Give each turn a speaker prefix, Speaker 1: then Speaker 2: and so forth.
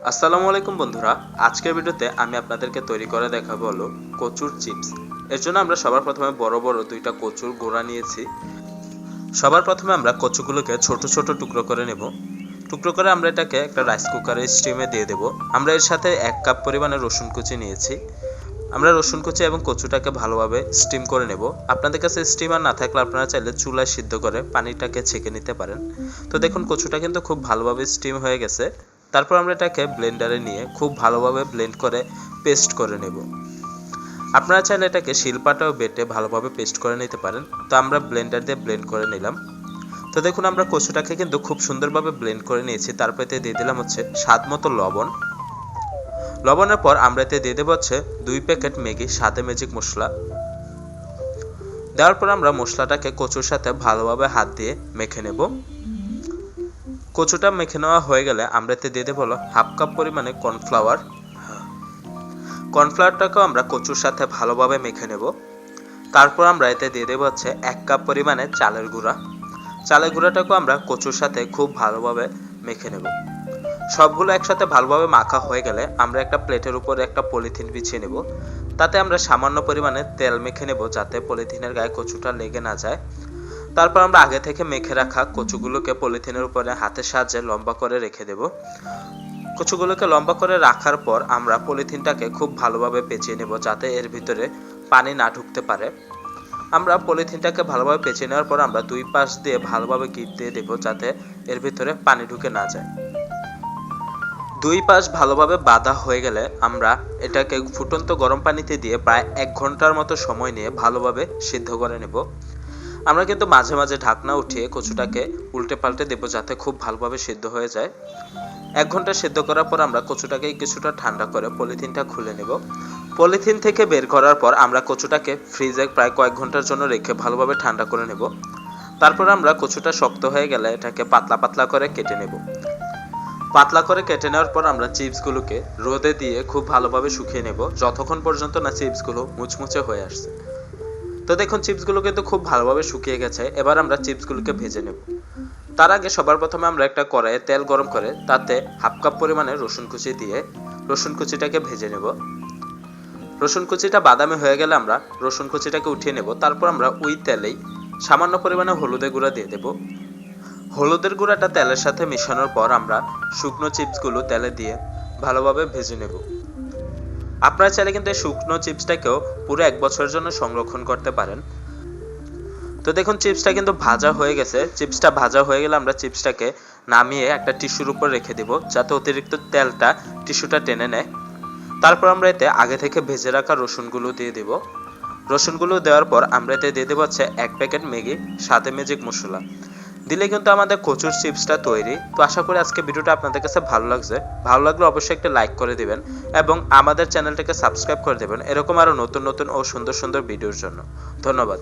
Speaker 1: আসসালামু আলাইকুম বন্ধুরা। আজকের ভিডিওতে আমি আপনাদেরকে তৈরি করে দেখাবো হলো কচুর চিপস। এর জন্য আমরা সবার প্রথমে বড় বড় দুইটা কচুর গোড়া নিয়েছি। সবার প্রথমে আমরা কচুগুলোকে ছোট ছোট টুকরো করে নেব। টুকরো করে আমরা এটাকে একটা রাইস কুকারে স্টিমে দিয়ে দেব। আমরা এর সাথে এক কাপ পরিমাণে রসুন কুচি নিয়েছি। আমরা রসুন কুচি এবং কচুটাকে ভালোভাবে স্টিম করে নেব। আপনাদের কাছে স্টিমার না থাকলে আপনারা চাইলে চুলায় সিদ্ধ করে পানিটাকে ছেঁকে নিতে পারেন। তো দেখুন, কচুটা কিন্তু খুব ভালোভাবে স্টিম হয়ে গেছে। তারপর আমরা এটাকে ব্লেন্ডারে নিয়ে খুব ভালোভাবে ব্লেন্ড করে পেস্ট করে নেব। আপনারা চাইলে এটাকে শিলপাটাও বেটে ভালোভাবে পেস্ট করে নিতে পারেন। তো আমরা ব্লেন্ডার দিয়ে ব্লেন্ড করে নিলাম। তো দেখুন, আমরা কচুটাকে কিন্তু খুব সুন্দরভাবে ব্লেন্ড করে নিয়েছি। তারপর এতে দিয়ে দিলাম হচ্ছে স্বাদ মতো লবণ। লবণের পর আমরা এতে দিয়ে দেবো হচ্ছে দুই প্যাকেট ম্যাগি, সাথে ম্যাজিক মশলা। দেওয়ার পর আমরা মশলাটাকে কচুর সাথে ভালোভাবে হাত দিয়ে মেখে নেব। কচুটা মেখে নেওয়া হয়ে গেলে আমরা এতে দিয়ে দেবো হাফ কাপ পরিমাণে কর্নফ্লাওয়ার। কর্নফ্লাওয়ারটাকেও আমরা কচুর সাথে ভালোভাবে মেখে নেব। তারপর আমরা এতে দিয়ে দেবো হচ্ছে এক কাপ পরিমাণে চালের গুঁড়া। চালের গুঁড়াটাকেও আমরা কচুর সাথে খুব ভালোভাবে মেখে নেব। সবগুলো একসাথে ভালোভাবে মাখা হয়ে গেলে আমরা একটা প্লেটের উপরে একটা পলিথিন বিছিয়ে নেব। তাতে আমরা সামান্য পরিমাণে তেল মেখে নেব যাতে পলিথিনের গায়ে কচুটা লেগে না যায়। তারপর আমরা আগে থেকে মেখে রাখা কচুগুলোকে পলিথিনের উপরে হাতের সাহায্যে লম্বা করে রেখে দেব। কচুগুলোকে লম্বা করে রাখার পর আমরা পলিথিনটাকে খুব ভালোভাবে পেঁচিয়ে নেব যাতে এর ভিতরে পানি না ঢুকতে পারে। আমরা পলিথিনটাকে ভালোভাবে পেঁচিয়ে নেওয়ার পর আমরা দুই পাশ দিয়ে ভালোভাবে গিট দিয়ে দেব যাতে এর ভিতরে পানি ঢুকে না যায়। দুই পাশ ভালোভাবে বাঁধা হয়ে গেলে আমরা এটাকে ফুটন্ত গরম পানিতে দিয়ে প্রায় এক ঘণ্টার মতো সময় নিয়ে ভালোভাবে সিদ্ধ করে নেব। আমরা কিন্তু মাঝে মাঝে ঢাকনা উঠিয়ে কচুটাকে উল্টে পাল্টে দেবো যাতে খুব ভালোভাবে সিদ্ধ হয়ে যায়। এক ঘণ্টা সিদ্ধ করার পর আমরা কচুটাকে কিছুটা ঠান্ডা করে পলিথিনটা খুলে নেব। পলিথিন থেকে বের করার পর আমরা কচুটাকে ফ্রিজে প্রায় কয়েক ঘণ্টার জন্য রেখে ভালোভাবে ঠান্ডা করে নেব। তারপর আমরা কচুটা শক্ত হয়ে গেলে এটাকে পাতলা পাতলা করে কেটে নেব। পাতলা করে কেটে নেওয়ার পর আমরা চিপসগুলোকে রোদে দিয়ে খুব ভালোভাবে শুকিয়ে নেব। যতক্ষণ পর্যন্ত না চিপসগুলো মুচমুচে হয়ে আসছে। তো দেখুন, চিপসগুলো কিন্তু খুব ভালোভাবে শুকিয়ে গেছে। এবার আমরা চিপসগুলোকে ভেজে নেব। তার আগে সবার প্রথমে আমরা একটা কড়াইয়ে তেল গরম করে তাতে হাফ কাপ পরিমাণে রসুন কুচি দিয়ে রসুন কুচিটাকে ভেজে নেব। রসুন কুচিটা বাদামি হয়ে গেলে আমরা রসুন কুচিটাকে উঠিয়ে নেব। তারপর আমরা ওই তেলেই সামান্য পরিমাণে হলুদের গুঁড়া দিয়ে দেব। হলুদের গুঁড়াটা তেলের সাথে মেশানোর পর আমরা শুকনো চিপসগুলো তেলে দিয়ে ভালোভাবে ভেজে নেব। আপনারা চাইলে কিন্তু এই শুকনো চিপসটাকেও পুরো এক বছরের জন্য সংরক্ষণ করতে পারেন। তো দেখুন, চিপসটা কিন্তু ভাজা হয়ে গেছে। চিপসটা ভাজা হয়ে গেলে আমরা চিপসটাকে নামিয়ে একটা টিস্যুর উপর রেখে দেব, যাতে অতিরিক্ত তেলটা টিস্যুটা টেনে নেয়। তারপর আমরা এতে আগে থেকে ভেজে রাখা রসুনগুলো দিয়ে দেব। রসুনগুলো দেওয়ার পর আমরা এতে দিয়ে দেবো হচ্ছে এক প্যাকেট ম্যাগি, সাথে ম্যাজিক মশলা। দিলে কিন্তু আমাদের কচুর চিপসটা তৈরি। তো আশা করি আজকে ভিডিওটা আপনাদের কাছে ভালো লাগছে। ভালো লাগলে অবশ্যই একটা লাইক করে দিবেন এবং আমাদের চ্যানেলটাকে সাবস্ক্রাইব করে দেবেন। এরকম আরও নতুন নতুন ও সুন্দর সুন্দর ভিডিওর জন্য। ধন্যবাদ।